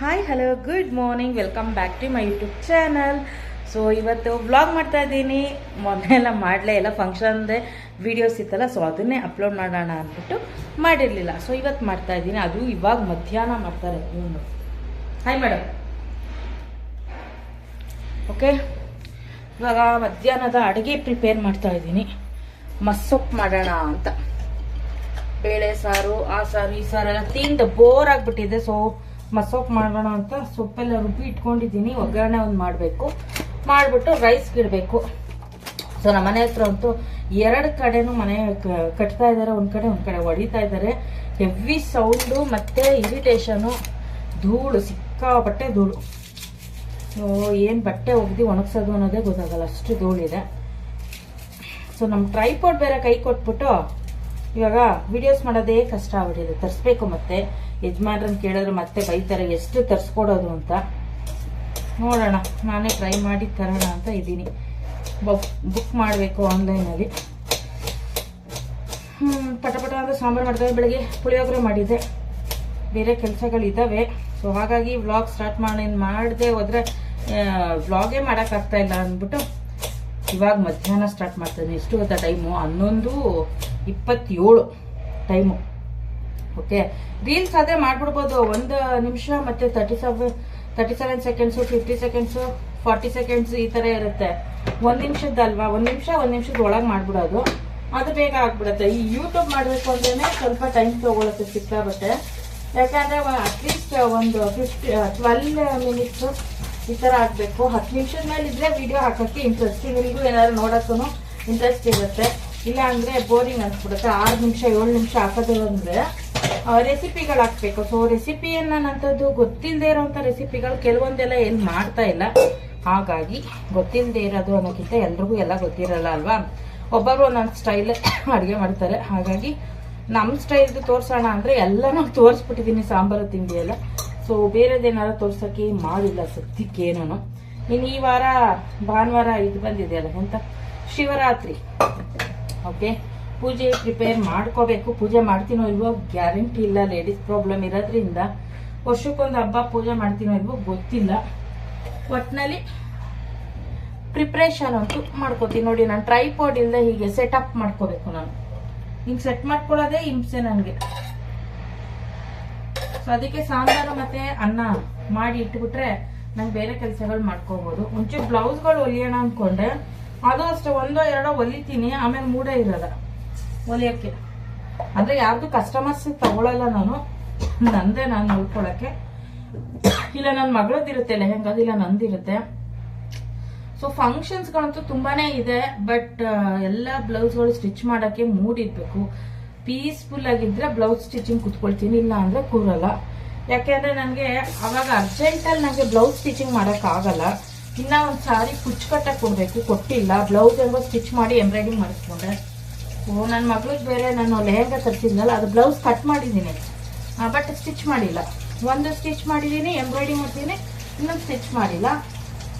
Hi hello good morning welcome back to my YouTube channel so ಇವತ್ತು vlog ಮಾಡ್ತಾ ಇದ್ದೀನಿ. ಮೊನ್ನೆ ಎಲ್ಲ ಮಾಡಲೇ ಇಲ್ಲ ಫಂಕ್ಷನ್ದೇ ವೀಡಿಯೋಸ್ ಇತ್ತಲ್ಲ ಸೊ ಅದನ್ನೇ ಅಪ್ಲೋಡ್ ಮಾಡೋಣ ಅಂದ್ಬಿಟ್ಟು ಮಾಡಿರಲಿಲ್ಲ. ಸೊ ಇವತ್ತು ಮಾಡ್ತಾ ಇದ್ದೀನಿ. ಅದು ಇವಾಗ ಮಧ್ಯಾಹ್ನ ಮಾಡ್ತಾರೆ ಹಾಯ್ ಮೇಡಮ್ ಓಕೆ ಇವಾಗ ಮಧ್ಯಾಹ್ನದ ಅಡುಗೆ ಪ್ರಿಪೇರ್ ಮಾಡ್ತಾ ಇದ್ದೀನಿ. ಮಸ್ಸೊಪ್ಪು ಮಾಡೋಣ ಅಂತ. ಬೇಳೆ ಸಾರು, ಆ ಸಾರು, ಈ ಸಾರು ಎಲ್ಲ ತಿಂದು ಬೋರ್ ಆಗಿಬಿಟ್ಟಿದೆ ಸೊ ಮಸೊಪ್ಪು ಮಾಡೋಣ ಅಂತ ಸೊಪ್ಪೆಲ್ಲ ರುಬ್ಬಿ ಇಟ್ಕೊಂಡಿದ್ದೀನಿ. ಒಗ್ಗರಣೆ ಒಂದು ಮಾಡಬೇಕು. ಮಾಡಿಬಿಟ್ಟು ರೈಸ್ಗೆ ಇಡಬೇಕು. ಸೊ ನಮ್ಮ ಮನೆ ಹತ್ರ ಅಂತೂ ಎರಡು ಕಡೆನೂ ಮನೆ ಕಟ್ತಾ ಇದ್ದಾರೆ ಒಂದು ಕಡೆ ಒಂದು ಕಡೆ ಹೊಡಿತಾ ಇದ್ದಾರೆ ಹೆವಿ ಸೌಂಡು ಮತ್ತು ಇರಿಟೇಷನು ಧೂಳು, ಸಿಕ್ಕಾಪಟ್ಟೆ ಧೂಳು. ಏನು ಬಟ್ಟೆ ಒಗ್ದು ಒಣಗ್ಸೋದು ಅನ್ನೋದೇ ಗೊತ್ತಾಗಲ್ಲ. ಅಷ್ಟು ಧೂಳಿದೆ. ಸೊ ನಮ್ಮ ಟ್ರೈಪೋಡ್ ಬೇರೆ ಕೈ ಕೊಟ್ಬಿಟ್ಟು ಇವಾಗ ವಿಡಿಯೋಸ್ ಮಾಡೋದೇ ಕಷ್ಟ ಆಗ್ಬಿಟ್ಟಿದೆ. ತರಿಸ್ಬೇಕು ಮತ್ತೆ. ಯಜಮಾನ್ರನ್ನ ಕೇಳಿದ್ರೆ ಮತ್ತೆ ಬೈತಾರೆ, ಎಷ್ಟು ತರಿಸ್ಕೊಡೋದು ಅಂತ. ನೋಡೋಣ. ನಾನೇ ಟ್ರೈ ಮಾಡಿ ತರೋಣ ಅಂತ ಇದ್ದೀನಿ. ಬುಕ್ ಮಾಡಬೇಕು ಆನ್ಲೈನಲ್ಲಿ ಪಟ ಪಟ ಅಂತ ಸಾಂಬಾರು ಮಾಡ್ತಾರೆ ಬೆಳಗ್ಗೆ ಪುಳಿಯೋಗರೆ ಮಾಡಿದ್ದೆ ಬೇರೆ ಕೆಲಸಗಳಿದ್ದಾವೆ ಸೊ ಹಾಗಾಗಿ ವ್ಲಾಗ್ ಸ್ಟಾರ್ಟ್ ಮಾಡಿ ಮಾಡದೆ ಹೋದರೆ ವ್ಲಾಗೇ ಮಾಡೋಕ್ಕಾಗ್ತಾಯಿಲ್ಲ ಅಂದ್ಬಿಟ್ಟು ಇವಾಗ ಮಧ್ಯಾಹ್ನ ಸ್ಟಾರ್ಟ್ ಮಾಡ್ತೇನೆ. ಎಷ್ಟು ಗೊತ್ತಾ ಟೈಮು ಹನ್ನೊಂದು ಇಪ್ಪತ್ತೇಳು ಟೈಮು ಓಕೆ ರೀಲ್ಸ್ ಅದೇ ಮಾಡ್ಬಿಡ್ಬೋದು. ಒಂದು ನಿಮಿಷ ಮತ್ತೆ thirty seven thirty seven seconds fifty seconds forty seconds ಈ ಥರ ಇರುತ್ತೆ. ಒಂದು ನಿಮಿಷದಲ್ವಾ ಒಂದು ನಿಮಿಷ, ಒಂದು ನಿಮಿಷದ ಒಳಗೆ ಮಾಡಿಬಿಡೋದು. ಅದು ಬೇಗ ಆಗ್ಬಿಡುತ್ತೆ. ಈ ಯೂಟ್ಯೂಬ್ ಮಾಡಬೇಕು ಅಂದ್ರೆ ಸ್ವಲ್ಪ ಟೈಮ್ ತೊಗೊಳಕ್ಕೆ ಸಿಕ್ತಾಗುತ್ತೆ ಯಾಕಂದರೆ ಅಟ್ಲೀಸ್ಟ್ ಒಂದು ಫಿಫ್ಟಿ ಟ್ವೆಲ್ ಮಿನಿಟ್ಸ್ ಈ ಥರ ಆಗಬೇಕು. ಹತ್ತು ನಿಮಿಷದ ಮೇಲೆ ಇದ್ರೆ ವಿಡಿಯೋ ಹಾಕೋಕ್ಕೆ ಇಂಟ್ರೆಸ್ಟ್ ನಿಮಗೂ ಏನಾದ್ರು ನೋಡೋಕ್ಕೂ ಇಂಟ್ರೆಸ್ಟ್ ಇರುತ್ತೆ. ಇಲ್ಲ ಅಂದ್ರೆ ಬೋರಿಂಗ್ ಅನ್ಸ್ಬಿಡುತ್ತೆ ಆರು ನಿಮಿಷ, ಏಳು ನಿಮಿಷ ಹಾಕೋದು ಅಂದ್ರೆ ರೆಸಿಪಿಗಳು ಹಾಕ್ಬೇಕು. ಸೊ ರೆಸಿಪಿಯನ್ನ ನಂತದ್ದು ಗೊತ್ತಿಲ್ಲದೆ ಇರೋಂಥ ರೆಸಿಪಿಗಳು ಕೆಲವೊಂದೆಲ್ಲ ಏನು ಮಾಡ್ತಾ ಇಲ್ಲ. ಹಾಗಾಗಿ ಗೊತ್ತಿಲ್ಲದೆ ಇರೋದು ಅನ್ನೋಕ್ಕಿಂತ ಎಲ್ರಿಗೂ ಎಲ್ಲ ಗೊತ್ತಿರಲ್ಲ ಅಲ್ವಾ? ಒಬ್ಬರು ಒಂದೊಂದು ಸ್ಟೈಲ್ ಅಡುಗೆ ಮಾಡ್ತಾರೆ. ಹಾಗಾಗಿ ನಮ್ಮ ಸ್ಟೈಲ್ದು ತೋರ್ಸೋಣ ಅಂದರೆ ಎಲ್ಲನೂ ತೋರಿಸ್ಬಿಟ್ಟಿದ್ದೀನಿ ಸಾಂಬಾರು, ತಿಂಡಿ ಎಲ್ಲ. ಸೊ ಬೇರೆದೇನಾದ್ರು ತೋರ್ಸೋಕ್ಕೆ ಮಾಡಿಲ್ಲ ಸದ್ಯಕ್ಕೇನೂ ಇನ್ನು ಈ ವಾರ ಭಾನುವಾರ ಇದು ಬಂದಿದೆಯಲ್ಲ ಎಂತ? ಶಿವರಾತ್ರಿ. ಓಕೆ ಪೂಜೆ ಪ್ರಿಪೇರ್ ಮಾಡ್ಕೋಬೇಕು. ಪೂಜೆ ಮಾಡ್ತೀನೋ ಇಲ್ವೋ ಗ್ಯಾರಂಟಿ ಇಲ್ಲ. ಲೇಡೀಸ್ ಪ್ರಾಬ್ಲಮ್ ಇರೋದ್ರಿಂದ ವರ್ಷಕ್ಕೊಂದು ಹಬ್ಬ ಪೂಜೆ ಮಾಡ್ತೀನೋ ಇಲ್ವೋ ಗೊತ್ತಿಲ್ಲ. ಒಟ್ಟಿನಲ್ಲಿ ಪ್ರಿಪ್ರೇಷನ್ ಅಂತೂ ಮಾಡ್ಕೋತೀನಿ. ನೋಡಿ, ನಾನು ಟ್ರೈಪಾಡ್ ಇಲ್ಲದೆ ಹೀಗೆ ಸೆಟಪ್ ಮಾಡ್ಕೋಬೇಕು ನಾನು. ಹಿಂಗೆ ಸೆಟ್ ಮಾಡ್ಕೊಳ್ಳೋದೇ ಹಿಂಸೆ ನನಗೆ. ಸೊ ಅದಕ್ಕೆ ಸಾಂಬಾರು ಮತ್ತೆ ಅನ್ನ ಮಾಡಿ ಇಟ್ಬಿಟ್ರೆ ನಂಗೆ ಬೇರೆ ಕೆಲಸಗಳು ಮಾಡ್ಕೋಬಹುದು ಮುಂಚೆ ಬ್ಲೌಸ್ಗಳು ಹೊಲಿಯೋಣ ಅನ್ಕೊಂಡೆ. ಅದು ಅಷ್ಟೇ ಒಂದೋ ಎರಡೋ ಹೊಲಿತೀನಿ ಆಮೇಲೆ ಮೂಡೇ ಇರಲ್ಲ ಹೊಲಿಯೋಕ್ಕೆ ಅಂದ್ರೆ ಯಾರ್ದು ಕಸ್ಟಮರ್ಸ್ ತಗೊಳಲ್ಲ ನಾನು. ನಂದೇ ನಾನು ನೋಡ್ಕೊಳಕ್ಕೆ. ಇಲ್ಲ ನನ್ನ ಮಗಳದಿರುತ್ತೆ ಇರುತ್ತೆ ಇಲ್ಲ ನಂದಿರುತ್ತೆ ಸೊ ಫಂಕ್ಷನ್ಸ್ಗಳಂತೂ ತುಂಬಾನೇ ಇದೆ ಬಟ್ ಎಲ್ಲ ಬ್ಲೌಸ್ಗಳು ಸ್ಟಿಚ್ ಮಾಡೋಕ್ಕೆ ಮೂಡ್ ಇರಬೇಕು. ಪೀಸ್ಫುಲ್ ಆಗಿದ್ರೆ ಬ್ಲೌಸ್ ಸ್ಟಿಚಿಂಗ್ ಕುತ್ಕೊಳ್ತೀನಿ, ಇಲ್ಲ ಅಂದ್ರೆ ಕೂರಲ್ಲ. ಯಾಕೆಂದ್ರೆ ನನಗೆ ಅವಾಗ ಅರ್ಜೆಂಟಲ್ಲಿ ನನಗೆ ಬ್ಲೌಸ್ ಸ್ಟಿಚಿಂಗ್ ಮಾಡೋಕ್ಕಾಗಲ್ಲ ಇನ್ನ ಒಂದು ಸಾರಿ ಕುಚ್ಚು ಕಟ್ಟಕ್ಕೆ ಕೊಡಬೇಕು. ಕೊಟ್ಟಿಲ್ಲ. ಬ್ಲೌಸ್ ಹೆಂಗೋ ಸ್ಟಿಚ್ ಮಾಡಿ ಎಂಬ್ರಾಯ್ಡಿಂಗ್ ಮಾಡಿಸ್ಕೊಂಡೆ. ಓ ನನ್ನ ಮಗಳಿಗೆ ಬೇರೆ ನಾನು ಲೆಹಂಗ ತರಿಸಿದ್ನಲ್ಲ, ಅದು ಬ್ಲೌಸ್ ಕಟ್ ಮಾಡಿದ್ದೀನಿ. ಬಟ್ ಸ್ಟಿಚ್ ಮಾಡಿಲ್ಲ. ಒಂದು ಸ್ಟಿಚ್ ಮಾಡಿದ್ದೀನಿ, ಎಂಬ್ರಾಯ್ಡಿಂಗ್ ಮಾಡ್ತೀನಿ, ಇನ್ನೊಂದು ಸ್ಟಿಚ್ ಮಾಡಿಲ್ಲ.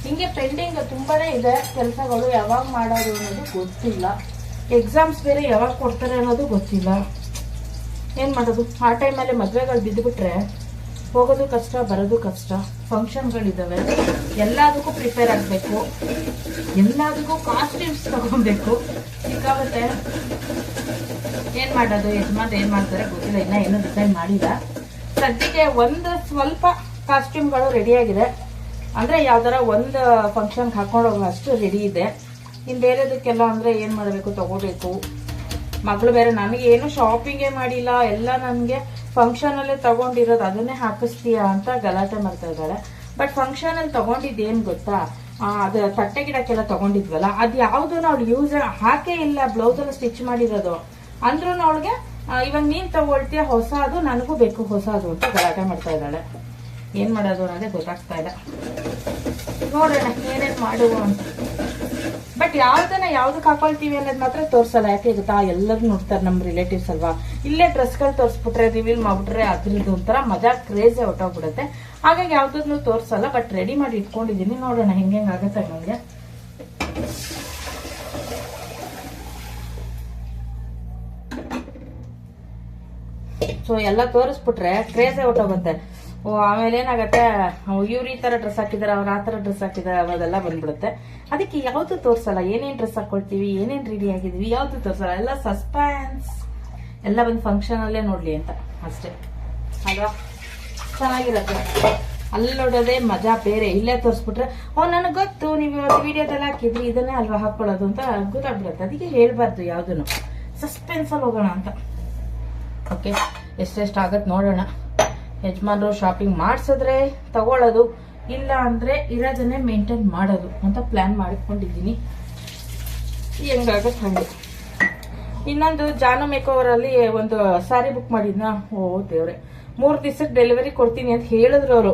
ಹಿಂಗೆ ಪೆಂಡಿಂಗ್ ತುಂಬಾನೇ ಇದೆ ಕೆಲಸಗಳು, ಯಾವಾಗ ಮಾಡೋದು ಅನ್ನೋದು ಗೊತ್ತಿಲ್ಲ. ಎಕ್ಸಾಮ್ಸ್ ಬೇರೆ ಯಾವಾಗ ಕೊಡ್ತಾರೆ ಅನ್ನೋದು ಗೊತ್ತಿಲ್ಲ. ಏನು ಮಾಡೋದು? ಆ ಟೈಮಲ್ಲಿ ಮದುವೆಗಳು ಬಿದ್ದುಬಿಟ್ರೆ ಹೋಗೋದು ಕಷ್ಟ, ಬರೋದು ಕಷ್ಟ. ಫಂಕ್ಷನ್ಗಳಿದ್ದಾವೆ ಎಲ್ಲದಕ್ಕೂ ಪ್ರಿಪೇರ್ ಆಗಬೇಕು. ಎಲ್ಲದಕ್ಕೂ ಕಾಸ್ಟ್ಯೂಮ್ಸ್ ತಗೊಬೇಕು. ಸಿಕ್ಕಾಗುತ್ತೆ ಏನು ಮಾಡೋದು? ಯಜಮಾನ್ ಏನು ಮಾಡ್ತಾರೆ ಗೊತ್ತಿಲ್ಲ. ಇನ್ನೂ ಏನೂ ಡಿಸೈನ್ ಮಾಡಿಲ್ಲ. ಸದ್ಯಕ್ಕೆ ಒಂದು ಸ್ವಲ್ಪ ಕಾಸ್ಟ್ಯೂಮ್ಗಳು ರೆಡಿಯಾಗಿದೆ ಅಂದರೆ ಯಾವ್ದಾರ ಒಂದು ಫಂಕ್ಷನ್ಗೆ ಹಾಕೊಂಡು ಅಷ್ಟು ರೆಡಿ ಇದೆ. ಇನ್ನು ಬೇರೆದಕ್ಕೆಲ್ಲ ಅಂದರೆ ಏನು ಮಾಡಬೇಕು? ತಗೋಬೇಕು. ಮಗಳು ಬೇರೆ ನನಗೆ ಏನು ಶಾಪಿಂಗೇ ಮಾಡಿಲ್ಲ. ಎಲ್ಲ ನನಗೆ ಫಂಕ್ಷನಲ್ಲೇ ತಗೊಂಡಿರೋದು ಅದನ್ನೇ ಹಾಕಿಸ್ತೀಯಾ ಅಂತ ಗಲಾಟೆ ಮಾಡ್ತಾ ಇದ್ದಾಳೆ ಬಟ್ ಫಂಕ್ಷನಲ್ಲಿ ತಗೊಂಡಿದ್ದೇನು ಗೊತ್ತಾ? ಅದು ತಟ್ಟೆ ಗಿಡಕ್ಕೆಲ್ಲ ತಗೊಂಡಿದ್ವಲ್ಲ, ಅದು ಯಾವುದು ಅವ್ಳು ಯೂಸ್ ಹಾಕೇ ಇಲ್ಲ ಬ್ಲೌಸಲ್ಲಿ ಸ್ಟಿಚ್ ಮಾಡಿರೋದು. ಅಂದ್ರೂ ಅವಳಿಗೆ ಇವಾಗ ನೀನು ತಗೊಳ್ತೀಯ, ಹೊಸದು, ನನಗೂ ಬೇಕು ಹೊಸದು ಅಂತ ಗಲಾಟೆ ಮಾಡ್ತಾ ಇದ್ದಾಳೆ. ಏನು ಮಾಡೋದು ಅನ್ನೋದೇ ಗೊತ್ತಾಗ್ತಾ ಇಲ್ಲ. ನೋಡೋಣ, ಏನೇನು ಮಾಡುವ ಅಂತ. ಬಟ್ ಯಾವ್ದನ್ನ ಯಾವ್ದಕ್ಕೆ ಹಾಕೊಳ್ತೀವಿ ಅನ್ನೋದು ಮಾತ್ರ ತೋರ್ಸಲ್ಲ ಯಾಕೆ ಗೊತ್ತಾ? ಎಲ್ಲರೂ ನೋಡ್ತಾರೆ ನಮ್ಮ ರಿಲೇಟಿವ್ಸ್ ಅಲ್ವಾ? ಇಲ್ಲೇ ಡ್ರೆಸ್ಗಳು ತೋರಿಸ್ಬಿಟ್ರೆ ರಿವೀಲ್ ಮಾಡ್ಬಿಟ್ರೆ ಅದ್ರದ್ದು ಒಂಥರ ಮಜಾ ಕ್ರೇಜೇ ಹೊಟ್ಟೋಗ್ಬಿಡುತ್ತೆ ಹಾಗಾಗಿ ಯಾವ್ದನ್ನು ತೋರಿಸಲ್ಲ ಬಟ್ ರೆಡಿ ಮಾಡಿ ಇಟ್ಕೊಂಡಿದ್ದೀನಿ. ನೋಡೋಣ, ಹೆಂಗೆ ಆಗುತ್ತೆ ನನಗೆ ಸೊ ಎಲ್ಲ ತೋರಿಸ್ಬಿಟ್ರೆ ಕ್ರೇಜೇ ಹೊಟ್ಟೋಗುತ್ತೆ ಓ, ಆಮೇಲೆ ಏನಾಗತ್ತೆ? ಇವ್ರು ಈ ತರ ಡ್ರೆಸ್ ಹಾಕಿದಾರೆ, ಅವ್ರು ಆ ತರ ಡ್ರೆಸ್ ಹಾಕಿದಾರೆ ಅನ್ನೋದೆಲ್ಲ ಬಂದ್ಬಿಡುತ್ತೆ. ಅದಕ್ಕೆ ಯಾವ್ದು ತೋರ್ಸಲ್ಲ? ಏನೇನ್ ಡ್ರೆಸ್ ಹಾಕೊಳ್ತೀವಿ? ಏನೇನ್ ರೆಡಿ ಆಗಿದ್ವಿ? ಯಾವ್ದು ತೋರ್ಸಲ್ಲ? ಎಲ್ಲ ಸಸ್ಪೆನ್ಸ್ ಎಲ್ಲ ಬಂದು ಫಂಕ್ಷನ್ ಅಲ್ಲೇ ನೋಡ್ಲಿ ಅಂತ. ಅಷ್ಟೇ. ಅಲ್ವಾ? ಚೆನ್ನಾಗಿರತ್ತೆ. ಅಲ್ಲಿ ನೋಡೋದೇ ಮಜಾ ಬೇರೆ. ಇಲ್ಲೇ ತೋರಿಸ್ಬಿಟ್ರೆ, ಓ, ನನಗೆ ಗೊತ್ತು, ನೀವು ಇವತ್ತು ವಿಡಿಯೋದಲ್ಲಿ ಹಾಕಿದ್ರಿ, ಇದನ್ನೇ ಅಲ್ವಾ ಹಾಕೊಳ್ಳೋದು ಅಂತ ಗೊತ್ತಾಗ್ಬಿಡುತ್ತೆ. ಅದಕ್ಕೆ ಹೇಳ್ಬಾರ್ದು ಯಾವ್ದು ಸಸ್ಪೆನ್ಸ್ ಅಲ್ಲಿ ಹೋಗೋಣ ಅಂತ. ಓಕೆ ಎಷ್ಟೆಷ್ಟು ಆಗತ್ತೆ ನೋಡೋಣ. ಯಜಮಾನ್ರು ಶಾಪಿಂಗ್ ಮಾಡಿಸಿದ್ರೆ ತಗೊಳ್ಳೋದು ಇಲ್ಲ ಅಂದ್ರೆ ಇರೋದನ್ನೇ ಮೇಂಟೈನ್ ಮಾಡೋದು ಅಂತ ಪ್ಲಾನ್ ಮಾಡಿಕೊಂಡಿದ್ದೀನಿ. ಹೆಂಗಾಗತ್ತೆ ಹಂಗೆ. ಇನ್ನೊಂದು ಜಾನು ಮೇಕೋವರ್ ಅಲ್ಲಿ ಒಂದು ಸ್ಯಾರಿ ಬುಕ್ ಮಾಡಿದ್ನ? ಓ, ದೇವ್ರೆ. ಮೂರು ದಿವ್ಸಕ್ಕೆ ಡೆಲಿವರಿ ಕೊಡ್ತೀನಿ ಅಂತ ಹೇಳಿದ್ರು ಅವರು.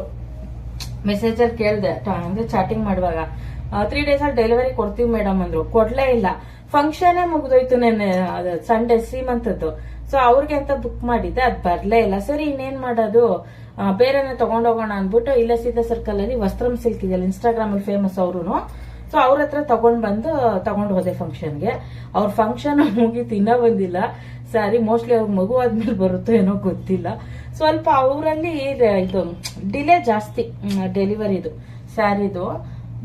ಮೆಸೇಜ್ ಕೇಳಿದೆ ಅಂದ್ರೆ ಚಾಟಿಂಗ್ ಮಾಡುವಾಗ. ತ್ರೀ ಡೇಸ್ ಅಲ್ಲಿ ಡೆಲಿವರಿ ಕೊಡ್ತೀವಿ ಮೇಡಮ್ ಅಂದರು. ಕೊಡಲೇ ಇಲ್ಲ. ಫಂಕ್ಷನ್ ಮುಗಿದೋಯ್ತು ನೆನ್ನೆ ಸಂಡೇ ಸೀಮಂತದ್ದು ಸೊ ಅವ್ರಿಗೆ ಅಂತ ಬುಕ್ ಮಾಡಿದ್ದೆ, ಅದು ಬರ್ಲೇ ಇಲ್ಲ. ಸರಿ, ಇನ್ನೇನ್ ಮಾಡೋದು? ಬೇರೆನೆ ತಗೊಂಡೋಗೋಣ ಅನ್ಬಿಟ್ಟು ಇಲ್ಲೇ, ಸೀತಾ ಸರ್ಕಲ್ ಅಲ್ಲಿ ವಸ್ತ್ರಂ ಸಿಲ್ಕ್ ಇದೆಯಲ್ಲ ಇನ್ಸ್ಟಾಗ್ರಾಮ್ ಅಲ್ಲಿ ಫೇಮಸ್ ಅವರು ಸೊ ಅವ್ರ ಹತ್ರ ತಗೊಂಡ್ ಬಂದು, ತಗೊಂಡ್ ಹೋದೆ ಫಂಕ್ಷನ್ಗೆ ಅವ್ರ ಫಂಕ್ಷನ್ ಮುಗೀತು, ಇನ್ನೂ ಬಂದಿಲ್ಲ. ಸ್ಯಾರಿ ಮೋಸ್ಟ್ಲಿ ಅವ್ರ ಮಗು ಆದ್ಮೇಲೆ ಬರುತ್ತೋ ಏನೋ ಗೊತ್ತಿಲ್ಲ. ಸ್ವಲ್ಪ ಅವರಲ್ಲಿ ಇದು ಡಿಲೇ ಜಾಸ್ತಿ ಡೆಲಿವರಿದು ಸ್ಯಾರಿದು.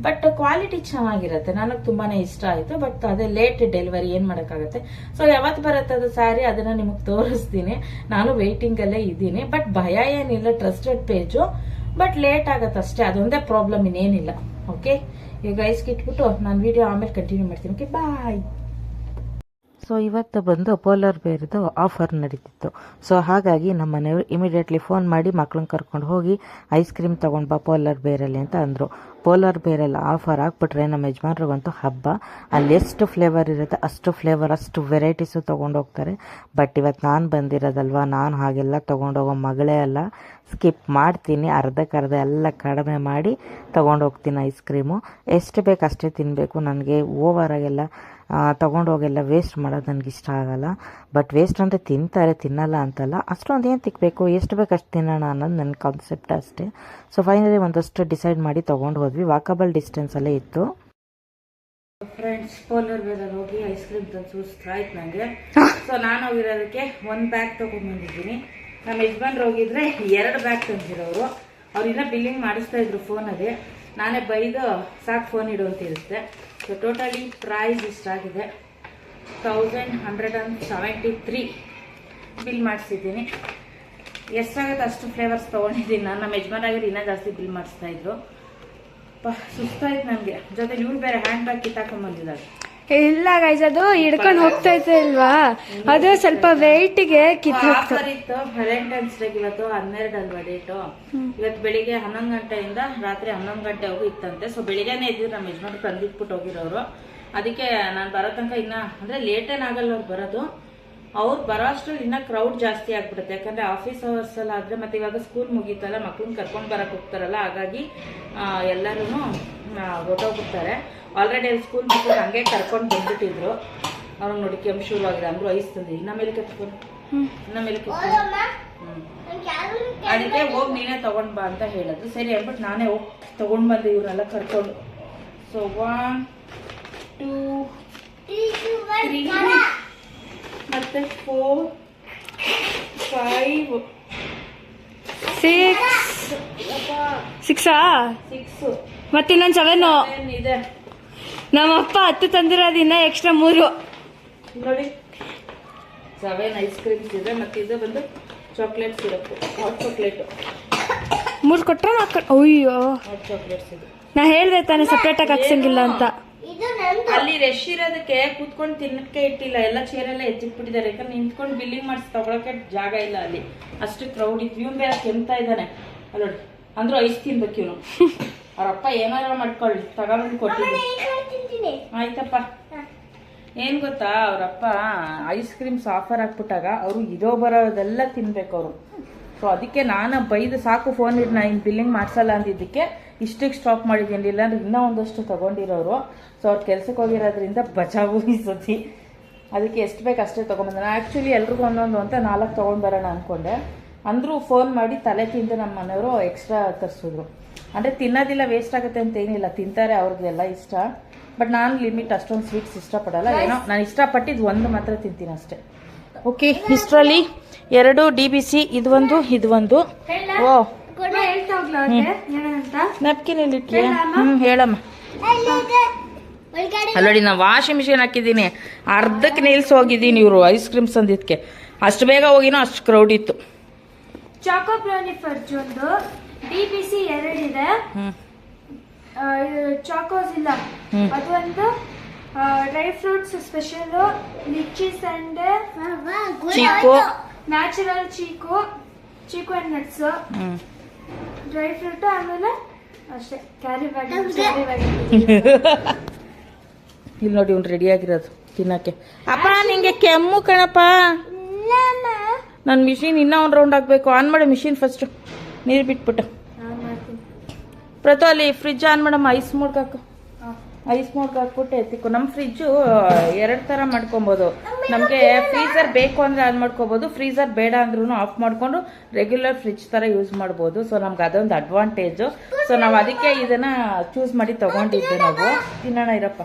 ಬಟ್ ಕ್ವಾಲಿಟಿ ಚೆನ್ನಾಗಿರುತ್ತೆ. ನನಗೆ ತುಂಬಾನೇ ಇಷ್ಟ ಆಯ್ತು. ಬಟ್ ಅದೇ ಲೇಟ್ ಡೆಲಿವರಿ ಏನು ಮಾಡೋಕ್ಕಾಗತ್ತೆ? ಸೊ ಯಾವತ್ತು ಬರುತ್ತೆ ಅದು ಸ್ಯಾರಿ ಅದನ್ನ ನಿಮಗೆ ತೋರಿಸ್ತೀನಿ. ನಾನು ವೇಟಿಂಗ್ ಅಲ್ಲೇ ಇದ್ದೀನಿ. ಬಟ್ ಭಯ ಏನಿಲ್ಲ ಟ್ರಸ್ಟೆಡ್ ಪೇಜು ಬಟ್ ಲೇಟ್ ಆಗತ್ತೆ ಅಷ್ಟೇ. ಅದೊಂದೇ ಪ್ರಾಬ್ಲಮ್ ಇನ್ನೇನಿಲ್ಲ. ಓಕೆ ಈಗ ಐಸ್ಗೆ ಇಟ್ಬಿಟ್ಟು ನಾನು ವಿಡಿಯೋ ಆಮೇಲೆ ಕಂಟಿನ್ಯೂ ಮಾಡ್ತೀನಿ. ಓಕೆ ಬಾಯ್ ಸೊ ಇವತ್ತು ಬಂದು ಪೋಲಾರ್ ಬೇರ್ದು ಆಫರ್ ನಡೀತಿತ್ತು. ಸೊ ಹಾಗಾಗಿ ನಮ್ಮ ಮನೆಯವರು ಇಮಿಡಿಯೇಟ್ಲಿ ಫೋನ್ ಮಾಡಿ ಮಕ್ಳನ್ನ ಕರ್ಕೊಂಡು ಹೋಗಿ ಐಸ್ ಕ್ರೀಮ್ ತೊಗೊಂಡು ಬಾ ಪೋಲಾರ್ ಬೇರಲ್ಲಿ ಅಂತ ಅಂದರು. ಪೋಲಾರ್ ಬೇರೆಲ್ಲ ಆಫರ್ ಹಾಕ್ಬಿಟ್ರೆ ನಮ್ಮ ಯಜಮಾನ್ರಿಗಂತೂ ಹಬ್ಬ. ಅಲ್ಲಿ ಎಷ್ಟು ಫ್ಲೇವರ್ ಇರುತ್ತೆ, ಅಷ್ಟು ಫ್ಲೇವರ್ ಅಷ್ಟು ವೆರೈಟೀಸು ತೊಗೊಂಡು ಹೋಗ್ತಾರೆ ಬಟ್ ಇವತ್ತು ನಾನು ಬಂದಿರೋದಲ್ವ, ನಾನು ಹಾಗೆಲ್ಲ ತೊಗೊಂಡೋಗೋ ಮಗಳೇ ಅಲ್ಲ. ಸ್ಕಿಪ್ ಮಾಡ್ತೀನಿ, ಅರ್ಧಕ್ಕರ್ಧ ಎಲ್ಲ ಕಡಿಮೆ ಮಾಡಿ ತೊಗೊಂಡು ಹೋಗ್ತೀನಿ ಐಸ್ ಕ್ರೀಮು ಎಷ್ಟು ಬೇಕು ಅಷ್ಟೇ ತಿನ್ನಬೇಕು ನನಗೆ ಓವರಾಗೆಲ್ಲ ತೊಗೊಂಡೋಗೆಲ್ಲ ವೇಸ್ಟ್ ಮಾಡೋದು ನನಗೆ ಇಷ್ಟ ಆಗಲ್ಲ. ಬಟ್ ವೇಸ್ಟ್ ಅಂದರೆ ತಿಂತಾರೆ ತಿನ್ನಲ್ಲ ಅಂತಲ್ಲ. ಅಷ್ಟೊಂದು ಏನು ತಿಕ್ಕಬೇಕು ಎಷ್ಟು ಬೇಕು ಅಷ್ಟು ತಿನ್ನೋಣ ಅನ್ನೋದು ನನ್ನ ಕಾನ್ಸೆಪ್ಟ್ ಅಷ್ಟೇ. ಸೊ ಫೈನಲಿ ಒಂದಷ್ಟು ಡಿಸೈಡ್ ಮಾಡಿ ತೊಗೊಂಡು ಹೋದ್ವಿ ವಾಕಬಲ್ ಡಿಸ್ಟೆನ್ಸಲ್ಲೇ ಇತ್ತು. ಫ್ರೆಂಡ್ಸ್ ಪೋಲರ್ ಬೇರಲ್ಲಿ ಹೋಗಿ ಐಸ್ ಕ್ರೀಮ್ ತಂದು ಸುಸ್ತಾಯ್ತು ನನಗೆ ಸೊ ನಾನು ಹೋಗಿರೋದಕ್ಕೆ ಒಂದು ಬ್ಯಾಗ್ ತಗೊಂಡ್ಬಂದಿದ್ದೀನಿ ನಮ್ಮ ಯಜಮಾನ್ರು ಹೋಗಿದ್ರೆ ಎರಡು ಬ್ಯಾಗ್ ತಂದಿರೋರು. ಅವ್ರು ಇನ್ನೂ ಬಿಲ್ಲಿಂಗ್ ಮಾಡಿಸ್ತಾ ಇದ್ರು ಫೋನಲ್ಲಿ ನಾನೇ ಬೈದು ಸಾಕು ಫೋನ್ ಇಡು ಅಂತ ಇರುತ್ತೆ. So totally price ಇಷ್ಟಾಗಿದೆ thousand hundred and seventy three bill ಮಾಡಿಸಿದ್ದೀನಿ. ಎಷ್ಟಾಗುತ್ತೆ ಅಷ್ಟು ಫ್ಲೇವರ್ಸ್ ತೊಗೊಂಡಿದ್ದೀನಿ ನಾನು. ನಮ್ಮ ಯಜಮಾನಾಗಿರೋ ಇನ್ನೂ ಜಾಸ್ತಿ ಬಿಲ್ ಮಾಡಿಸ್ತಾ ಇದ್ರು. ಸುಸ್ತಾಯ್ತು ನನಗೆ ಜೊತೆ ಇವ್ರು ಬೇರೆ ಹ್ಯಾಂಡ್ ಬ್ಯಾಗ್ ಕಿತ್ತಾಕೊಂಡ್ಬಂದಿದ್ದಾರೆ ಇಲ್ಲ ಗೈಸ್ ಅದು ಹಿಡ್ಕೊಂಡು ಹೋಗ್ತಾ ಇತ್ತು ಅಲ್ವಾ ಅದು ಸ್ವಲ್ಪ ವೆಯ್ಟ್ಗೆ ಕಿತ್ ಆಫರ್ ಇತ್ತು ವ್ಯಾಲೆಂಟೈನ್ಸ್ ಡೇ ಇವತ್ತು ಹನ್ನೆರಡು ಅಲ್ವಾ ಡೇಟು ಇವತ್ತು ಬೆಳಿಗ್ಗೆ ಹನ್ನೊಂದು ಗಂಟೆಯಿಂದ ರಾತ್ರಿ ಹನ್ನೊಂದು ಗಂಟೆವರೆಗೂ ಇತ್ತಂತೆ. ಸೊ ಬೆಳಿಗ್ಗೆನೇ ಇದ್ದಿದ್ರು ನಮ್ಮ ಯಜಮಾನ್ರು ತಂದಿಟ್ಬಿಟ್ಟು ಹೋಗಿರೋರು. ಅದಕ್ಕೆ ನಾನು ಬರೋ ತನಕ ಇನ್ನ ಅಂದ್ರೆ ಲೇಟ್ ಏನಾಗಲ್ಲ ಅವ್ರು ಬರೋದು. ಅವ್ರು ಬರೋ ಅಷ್ಟ್ರಲ್ಲಿ ಇನ್ನ ಕ್ರೌಡ್ ಜಾಸ್ತಿ ಆಗ್ಬಿಡುತ್ತೆ. ಯಾಕಂದ್ರೆ ಆಫೀಸ್ ಅವರ್ಸ್ ಎಲ್ಲ ಆದ್ರೆ ಮತ್ತೆ ಇವಾಗ ಸ್ಕೂಲ್ ಮುಗೀತಲ್ಲ ಮಕ್ಳನ್ನ ಕರ್ಕೊಂಡು ಬರಕ್ ಹೋಗ್ತಾರಲ್ಲ ಹಾಗಾಗಿ ಎಲ್ಲರೂ ಹೊಟ್ಟೋಗ್ಬಿಡ್ತಾರೆ ಆಲ್ರೆಡಿ ಅಲ್ಲಿ ಸ್ಕೂಲ್ ಮಕ್ಕಳು ಹಂಗೆ ಕರ್ಕೊಂಡು ಬಂದ್ಬಿಟ್ಟಿದ್ರು. ಅವ್ರಿಗೆ ನೋಡಿ ಕೆಮ್ಮು ಆಗಿದೆ ಅಂದ್ರು ಐಸ್ ತಂದಿ ಇನ್ನ ಮೇಲೆ ಕತ್ಕೊಂಡು ಇನ್ನ ಮೇಲೆ ಕತ್ಕೊಂಡು ಹ್ಮ್. ಅದಕ್ಕೆ ಹೋಗಿ ನೀನೇ ತಗೊಂಡ್ ಬಾ ಅಂತ ಹೇಳಿದ್ರು ಸರಿ ಹೇಳ್ಬಿಟ್ಟು ನಾನೇ ಹೋಗಿ ತಗೊಂಡ್ ಬಂದೆ ಇವ್ರನ್ನೆಲ್ಲ ಕರ್ಕೊಂಡು. ಸೊ ಒನ್ ಟೂ ತ್ರೀ ಮತ್ತೆ ಫೋರ್ ಫೈವ್ ಸಿಕ್ಸ್ ಸಿಕ್ಸಾ ಸಿಕ್ಸ್ ಮತ್ತೆ ಇನ್ನೊಂದು ಸೆವೆನ್ ಇದೆ. ನಮ್ಮ ಅಪ್ಪ ಹತ್ತು ತಂದಿರೋದು ಇನ್ನ ಎಕ್ಸ್ಟ್ರಾ ಮೂರು. ನೋಡಿ. ಸೆವೆನ್ ಐಸ್ ಕ್ರೀಮ್ಸ್ ಇದೆ ಮತ್ತೆ ಇದು ಬಂದು ಚಾಕ್ಲೇಟ್ ಸಿರಪ್ ಹಾಟ್ ಚಾಕ್ಲೇಟ್ ಮೂರು ಕೊಟ್ಟರೆ ನಾಲ್ಕು ಅಯ್ಯೋ. ಹಾಟ್ ಚಾಕ್ಲೇಟ್ಸ್ ಇದೆ. ನಾ ಹೇಳ್ದೆ ತಾನೆ ಸಪ್ರೇಟಾಗಿ ಹಾಕ್ಸಂಗಿಲ್ಲ ಅಂತ. ಅಲ್ಲಿ ರಶ್ ಇರೋದಕ್ಕೆ ಕೂತ್ಕೊಂಡು ತಿನ್ನಕ್ಕೆ ಇಟ್ಟಿಲ್ಲ. ಎಲ್ಲ ಚೇರ್ ಎಲ್ಲ ಎತ್ತಿಟ್ಬಿಟ್ಟಿದ್ದಾರೆ. ಯಾಕಂದ್ರೆ ನಿಂತ್ಕೊಂಡು ಬಿಲ್ಲಿಂಗ್ ಮಾಡಿಸಿ ತಗೊಳಕ್ಕೆ ಜಾಗ ಇಲ್ಲ ಅಲ್ಲಿ. ಅಷ್ಟು ಕ್ರೌಡ್ ಇತ್ತು. ಇವ್ನು ಬೇರೆ ಕೆಮ್ತಾ ಇದ್ದಾನೆ. ಅಲ್ಲಿ ನೋಡಿ ಅಂದ್ರೂ ಐಸ್ ತಿನ್ಬೇಕು ಇವನು. ಅವ್ರಪ್ಪ ಏನಾರ ಮಾಡ್ಕೊಳ್ಳಿ. ತಗೊಂಡು ಕೊಟ್ಟಿದ್ದೆ. ಆಯ್ತಪ್ಪ. ಏನ್ ಗೊತ್ತಾ? ಅವರಪ್ಪ ಐಸ್ ಕ್ರೀಮ್ಸ್ ಆಫರ್ ಹಾಕ್ಬಿಟ್ಟಾಗ ಅವರು ಇರೋ ಬರೋದೆಲ್ಲ ತಿನ್ಬೇಕು ಅವರು. ಸೊ ಅದಕ್ಕೆ ನಾನು ಬೈದು ಸಾಕು ಫೋನ್ ಇಟ್ಟು ನಾನು ಬಿಲ್ಲಿಂಗ್ ಮಾಡ್ಸಲ್ಲ ಅಂದಿದ್ದಕ್ಕೆ ಇಷ್ಟಕ್ಕೆ ಸ್ಟಾಪ್ ಮಾಡಿದ್ದೀನಿ ಇಲ್ಲಾಂದ್ರೆ ಇನ್ನೂ ಒಂದಷ್ಟು ತಗೊಂಡಿರೋರು. ಸೊ ಅವ್ರು ಕೆಲಸಕ್ಕೆ ಹೋಗಿರೋದ್ರಿಂದ ಬಚಾವು ಈ ಸತಿ. ಅದಕ್ಕೆ ಎಷ್ಟು ಬೇಕು ಅಷ್ಟೇ ತೊಗೊಂಬಂದೆ ನಾನು ಆ್ಯಕ್ಚುಲಿ ಎಲ್ರಿಗೂ ಒಂದೊಂದು ಅಂತ ನಾಲ್ಕು ತೊಗೊಂಡು ಬರೋಣ ಅಂದ್ಕೊಂಡೆ ಅಂದರೂ ಫೋನ್ ಮಾಡಿ ತಲೆ ತಿಂದು ನಮ್ಮ ಮನೆಯವರು ಎಕ್ಸ್ಟ್ರಾ ತರಿಸಿದ್ರು. ಅಂದರೆ ತಿನ್ನೋದಿಲ್ಲ ವೇಸ್ಟ್ ಆಗುತ್ತೆ ಅಂತ ಏನಿಲ್ಲ. ತಿಂತಾರೆ ಅವ್ರಿಗೆಲ್ಲ ಇಷ್ಟ. ಬಟ್ ನಾನು ಲಿಮಿಟ್ ಅಷ್ಟೊಂದು ಸ್ವೀಟ್ಸ್ ಇಷ್ಟಪಡಲ್ಲ. ಏನೋ ನಾನು ಇಷ್ಟಪಟ್ಟಿದ್ದು ಒಂದು ಮಾತ್ರ ತಿಂತೀನಿ ಅಷ್ಟೇ. ಓಕೆ ಇಷ್ಟರಲ್ಲಿ ಎರಡು ಡಿ ಬಿ ಸಿ ಇದು ಒಂದು ಇದು ಒಂದು. ಓ ನ್ಯಾಪ್ಕಿನ್ ಇಲ್ಲಿ ಹ್ಞೂ ಹೇಳಮ್ಮ. ಅಲ್ಲೋಡಿ ನಾ ವಾಷಿಂಗ್ ಮಿಷಿನ್ ಹಾಕಿದ್ದೀನಿ. ಅರ್ಧಕ್ಕೆ ನಿಲ್ಸಿ ಹೋಗಿದ್ದೀನಿ ಇವರು ಐಸ್ ಕ್ರೀಮ್ ಸಂದಿದ್ಕೆ ಅಷ್ಟು ಬೇಗ ಹೋಗಿನೋ ಅಷ್ಟು ಕ್ರೌಡ್ ಇತ್ತು. ಚಾಕೋ ಬ್ರೌನಿ ಫರ್ಜ್ ಒಂದು. ಡಿ ಬಿ ಸಿ ಎರಡಿದೆ ಚಾಕೋಸ್ ಇಲ್ಲ. ಅದೊಂದು dry fruits special lychee sundae chikoo. Natural chikoo chikoo. And nuts ಹ್ಞೂ ಡ್ರೈ ಫ್ರೂಟ್ ಆಮೇಲೆ ಅಷ್ಟೇ ಕ್ಯಾರಿ ಬ್ಯಾಗ್ ಕ್ಯಾರಿ ಬ್ಯಾಗ್ ಇಲ್ಲಿ ನೋಡಿ ಇವ್ನು ರೆಡಿ ಆಗಿರೋದು ತಿನ್ನಕ್ಕೆ. ಅಪ್ಪ ನಿಂಗೆ ಕೆಮ್ಮು ಕಣಪ್ಪ. ನನ್ನ ಮಿಷಿನ್ ಇನ್ನೂ ಒಂದು ರೌಂಡ್ ಹಾಕಬೇಕು ಆನ್ ಮಾಡು ಮಿಷಿನ್ ಫಸ್ಟು ನೀರು ಬಿಟ್ಬಿಟ್ಟು. ಪ್ರತೋ ಅಲ್ಲಿ ಫ್ರಿಜ್ ಆನ್ ಮಾಡಮ್ಮ ಐಸ್ ಮುಡ್ಕಾಕು. ಐಸ್ ಮೋಡ್ಗೆ ಹಾಕ್ಬಿಟ್ಟು ಎತ್ತಿಕ್ಕು ನಮ್ಮ ಫ್ರಿಜ್ಜು ಎರಡು ಥರ ಮಾಡ್ಕೊಬೋದು. ನಮಗೆ ಫ್ರೀಸರ್ ಬೇಕು ಅಂದರೆ ಆನ್ ಮಾಡ್ಕೋಬೋದು. ಫ್ರೀಸರ್ ಬೇಡ ಅಂದ್ರೂ ಆಫ್ ಮಾಡಿಕೊಂಡು ರೆಗ್ಯುಲರ್ ಫ್ರಿಜ್ ಥರ ಯೂಸ್ ಮಾಡ್ಬೋದು. ಸೊ ನಮ್ಗೆ ಅದೊಂದು ಅಡ್ವಾಂಟೇಜು ಸೊ ನಾವು ಅದಕ್ಕೆ ಇದನ್ನು ಚೂಸ್ ಮಾಡಿ ತೊಗೊಂಡಿದ್ದೆ ನಾವು. ತಿನ್ನೋಣ ಇರಪ್ಪ.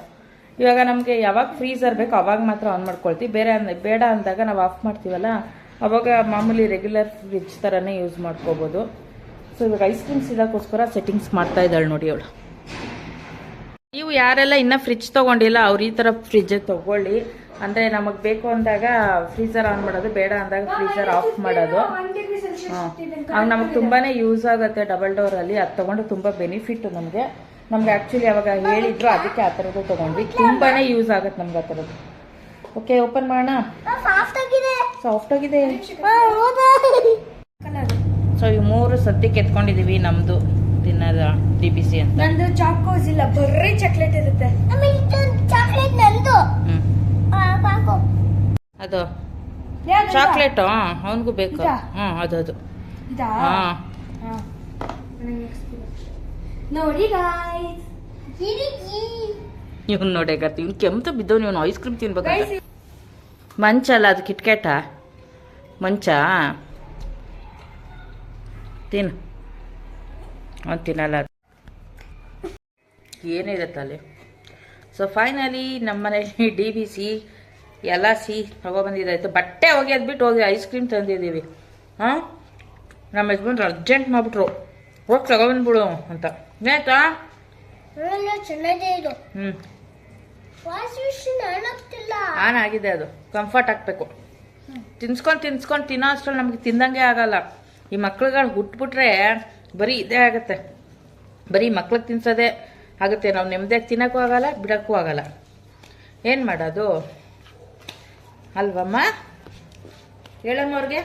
ಇವಾಗ ನಮಗೆ ಯಾವಾಗ ಫ್ರೀಸರ್ ಬೇಕು ಅವಾಗ ಮಾತ್ರ ಆನ್ ಮಾಡ್ಕೊಳ್ತೀವಿ ಬೇರೆ ಬೇಡ ಅಂದಾಗ ನಾವು ಆಫ್ ಮಾಡ್ತೀವಲ್ಲ ಅವಾಗ ಮಾಮೂಲಿ ರೆಗ್ಯುಲರ್ ಫ್ರಿಜ್ ಥರನೇ ಯೂಸ್ ಮಾಡ್ಕೋಬೋದು. ಸೊ ಇವಾಗ ಐಸ್ ಕ್ರೀಮ್ಸ್ ಇದಕ್ಕೋಸ್ಕರ ಸೆಟ್ಟಿಂಗ್ಸ್ ಮಾಡ್ತಾ ಇದ್ದಾಳೆ ನೋಡಿ ಅವಳು. ನೀವು ಯಾರೆಲ್ಲ ಇನ್ನೂ ಫ್ರಿಜ್ ತಗೊಂಡಿಲ್ಲ ಅವ್ರು ಈ ಥರ ಫ್ರಿಜ್ ತಗೊಳ್ಳಿ. ಅಂದರೆ ನಮಗೆ ಬೇಕು ಅಂದಾಗ ಫ್ರೀಸರ್ ಆನ್ ಮಾಡೋದು ಬೇಡ ಅಂದಾಗ ಫ್ರೀಸರ್ ಆಫ್ ಮಾಡೋದು. ಹಾಂ. ನಮಗೆ ತುಂಬಾ ಯೂಸ್ ಆಗುತ್ತೆ ಡಬಲ್ ಡೋರಲ್ಲಿ ಅದು ತಗೊಂಡು ತುಂಬ ಬೆನಿಫಿಟ್ ನಮಗೆ. ನಮ್ಗೆ ಆ್ಯಕ್ಚುಲಿ ಅವಾಗ ಹೇಳಿದ್ರು ಅದಕ್ಕೆ ಆ ಥರದ್ದು ತೊಗೊಂಡ್ವಿ. ತುಂಬಾ ಯೂಸ್ ಆಗುತ್ತೆ ನಮ್ಗೆ ಆ ಥರದ್ದು ಓಕೆ ಓಪನ್ ಮಾಡೋಣ? ಸಾಫ್ಟ್ ಆಗಿದೆ. ಸೊ ಈ ಮೂರು ಸದ್ಯಕ್ಕೆ ಎತ್ಕೊಂಡಿದ್ದೀವಿ ನಮ್ಮದು ತಿನ್ನೋದು ಡಿ ಪಿ ಸಿ ಅಂತ. ನಂದು ಚಾಕೋಸ್ ಇಲ್ಲ ಬರ್ರಿ ಚಾಕ್ಲೇಟ್ ಇರುತ್ತೆ. ಚಾಕ್ಲೇಟ್ ನಂದು. ಅದು? ಚಾಕ್ಲೇಟು ಅವನಿಗೂ ಬೇಕು? ಹ್ಞೂ ಅದು ಅದು. ಇದಾ? ಹಾಂ. ನೋಡಿ ಗಾಯ್ಸ್ ಇವ್ನು ನೋಡೇ ಗತ್ತಿ ಇವ್ನು ಕೆಮ್ತ ಬಿದ್ದವ್ ನೀವು ಐಸ್ ಕ್ರೀಮ್ ತಿನ್ಬೇಕು ಮಂಚ ಅಲ್ಲ ಅದು ಕಿಟ್ಕೆಟ ಮಂಚ? ತಿನ್ನು. ಅವ್ನು ತಿನ್ನಲ್ಲ ಏನಿರುತ್ತಲ್ಲಿ? ಸೊ ಫೈನಲಿ ನಮ್ಮ ಮನೇಲಿ ಡಿ ಬಿ ಸಿ ಎಲ್ಲ ಸಿ ತಗೊಬಂದಿದ್ದಾಯ್ತು ಬಟ್ಟೆ ಹೋಗಿ ಅದ್ಬಿಟ್ಟು ಹೋಗಿ ಐಸ್ ಕ್ರೀಮ್ ತಂದಿದ್ದೀವಿ. ಹಾಂ? ನಮ್ಮ ಯಜಮಾನ್ರು ಅರ್ಜೆಂಟ್ ಮಾಡಿಬಿಟ್ರು. ಹೋಗಿ ತಗೊಬಂದ್ಬಿಡು ಅಂತ. ಆಯ್ತಾ ಹ್ಞೂ ಆನ್ ಆಗಿದೆ ಅದು. ಕಂಫರ್ಟ್ ಆಗಬೇಕು. ತಿನ್ಸ್ಕೊಂಡು ತಿನ್ಸ್ಕೊಂಡು ತಿನ್ನೋ ಅಷ್ಟ್ರಲ್ಲಿ ನಮಗೆ ತಿಂದಂಗೆ ಆಗಲ್ಲ. ಈ ಮಕ್ಳುಗಳು ಹುಟ್ಬಿಟ್ರೆ ಬರೀ ಇದೇ ಆಗುತ್ತೆ. ಬರೀ ಮಕ್ಳಿಗೆ ತಿನ್ಸೋದೇ ಆಗುತ್ತೆ. ನಾವು ನೆಮ್ಮದಿಯಾಗಿ ತಿನ್ನೋಕ್ಕೂ ಆಗಲ್ಲ, ಬಿಡೋಕ್ಕೂ ಆಗಲ್ಲ. ಏನು ಮಾಡೋದು? ಅಲ್ವಮ್ಮ? ಹೇಳಮ್ಮ ಅವ್ರಿಗೆ?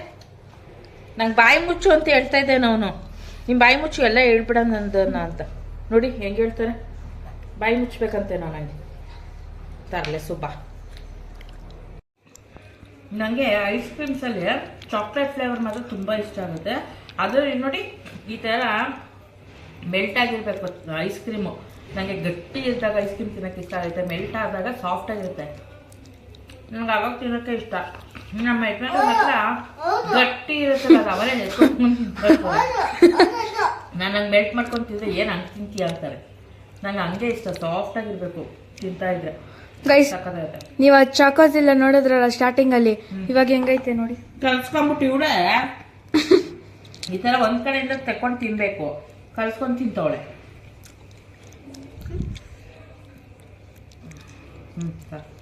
ನಂಗೆ ಬಾಯಿ ಮುಚ್ಚು ಅಂತ ಹೇಳ್ತಾ ಇದ್ದೆ ಅವನು. ನಿಮ್ಮ ಬಾಯಿ ಮುಚ್ಚು ಎಲ್ಲ ಹೇಳ್ಬಿಡ ನಂದನ್ನ ಅಂತ. ನೋಡಿ, ಹೆಂಗೆ ಹೇಳ್ತಾರೆ? ಬಾಯಿ ಮುಚ್ಚಬೇಕಂತೆ ನಾನು ನನಗೆ ತರಲೆ, ಸುಬ್ಬ. ನನಗೆ ಐಸ್ ಕ್ರೀಮ್ಸಲ್ಲಿ ಚಾಕ್ಲೇಟ್ ಫ್ಲೇವರ್ ಮಾತ್ರ ತುಂಬ ಇಷ್ಟ ಆಗುತ್ತೆ. ಅದು ನೋಡಿ ಈ ಥರ ಮೆಲ್ಟ್ ಆಗಿರ್ಬೇಕು ಐಸ್ ಕ್ರೀಮು ನನಗೆ ಗಟ್ಟಿ ಇದ್ದಾಗ ಐಸ್ ಕ್ರೀಮ್ ತಿನ್ನೋಕೆ ಇಷ್ಟ ಆಗುತ್ತೆ. ಮೆಲ್ಟ್ ಆದಾಗ ಸಾಫ್ಟ್ ಆಗಿರುತ್ತೆ. ನನಗೆ ಅವಾಗ ತಿನ್ನೋಕ್ಕೆ ಇಷ್ಟ. ನಮ್ಮ ಯಜಮಾನ ಹತ್ರ ಗಟ್ಟಿ ಇರುತ್ತೆ ಅದು ಅವರೇ ನೆಚ್ಕೊಂಡು ತಿನ್ಬೇಕು. ನಾನು ಹಂಗೆ ಮೆಲ್ಟ್ ಮಾಡ್ಕೊಂಡು ತಿಂದರೆ ಏನು ಹಂಗೆ ತಿಂತೀಯ ಅಂತಾರೆ. ನನಗೆ ಹಂಗೆ ಇಷ್ಟ. ಸಾಫ್ಟ್ ಆಗಿರಬೇಕು ತಿಂತಾ ಇದ್ರೆ. ಗೈಸ್ ನೀವು ಚಾಕೋಸ್ ಇಲ್ಲ ನೋಡಿದ್ರಲ್ಲ ಸ್ಟಾರ್ಟಿಂಗ್ ಅಲ್ಲಿ? ಇವಾಗ ಹೆಂಗೈತೆ ನೋಡಿ? ಕಲ್ಸ್ಕೊಂಬಿಟ್ಟು ಇವಳೆ ಈ ಥರ ಒಂದು ಕಡೆಯಿಂದ ತಕೊಂಡ್ ತಿನ್ನಬೇಕು ಕಳ್ಸ್ಕೊಂಡು ತಿಂತವಳೆ ಹ್ಞೂ ಸಾಕು.